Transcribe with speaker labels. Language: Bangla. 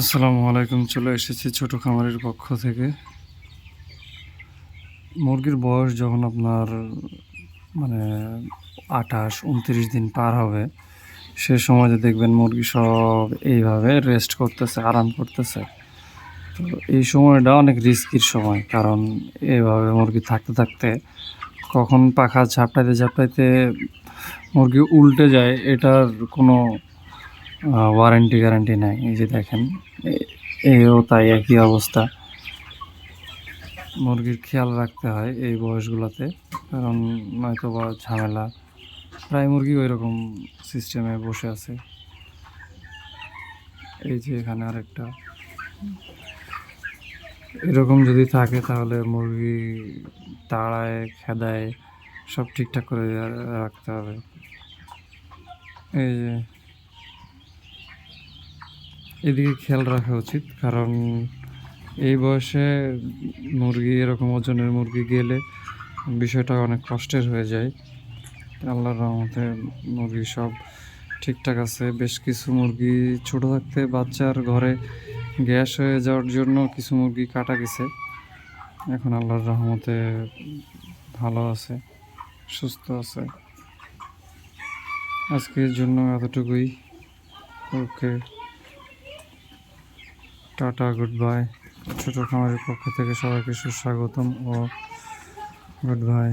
Speaker 1: আসসালামু আলাইকুম, চলে এসেছি ছোট খামারের পক্ষ থেকে। মুরগির বয়স যখন আপনার মানে আঠাশ, উনত্রিশ দিন পার হবে, সে সময় দেখবেন মুরগি সব এইভাবে রেস্ট করতেছে, আরাম করতেছে। তো এই সময়টা অনেক রিস্কির সময়, কারণ এইভাবে মুরগি থাকতে থাকতে কখন পাখা ঝাপটাইতে ঝাপটাইতে মুরগি উল্টে যায়, এটার কোনো ওয়ারেন্টি গ্যারান্টি নাই। এই যে দেখেন এও তাই একই অবস্থা। মুরগির খেয়াল রাখতে হয় এই বয়সগুলোতে, কারণ নয়তো বা ঝামেলা। প্রায় মুরগি ওই রকম সিস্টেমে বসে আছে। এই যে এখানে আরেকটা। এরকম যদি থাকে তাহলে মুরগি তাড়ায়, খেদায়, সব ঠিকঠাক করে রাখতে হবে। এই যে এদিকে খেয়াল রাখা উচিত, কারণ এই বয়সে মুরগি এরকম ওজনের মুরগি গেলে বিষয়টা অনেক কষ্টের হয়ে যায়। আল্লাহর রহমতে মুরগি সব ঠিকঠাক আছে। বেশ কিছু মুরগি ছোট থাকতে বাচ্চার ঘরে গ্যাস হয়ে যাওয়ার জন্য কিছু মুরগি কাটা গেছে। এখন আল্লাহর রহমতে ভালো আছে, সুস্থ আছে। আজকের জন্য এতটুকুই। ওকে। টাটা গুড বাই ছোট খামারের পক্ষ থেকে সবাইকে সুস্বাগতম ও গুড বাই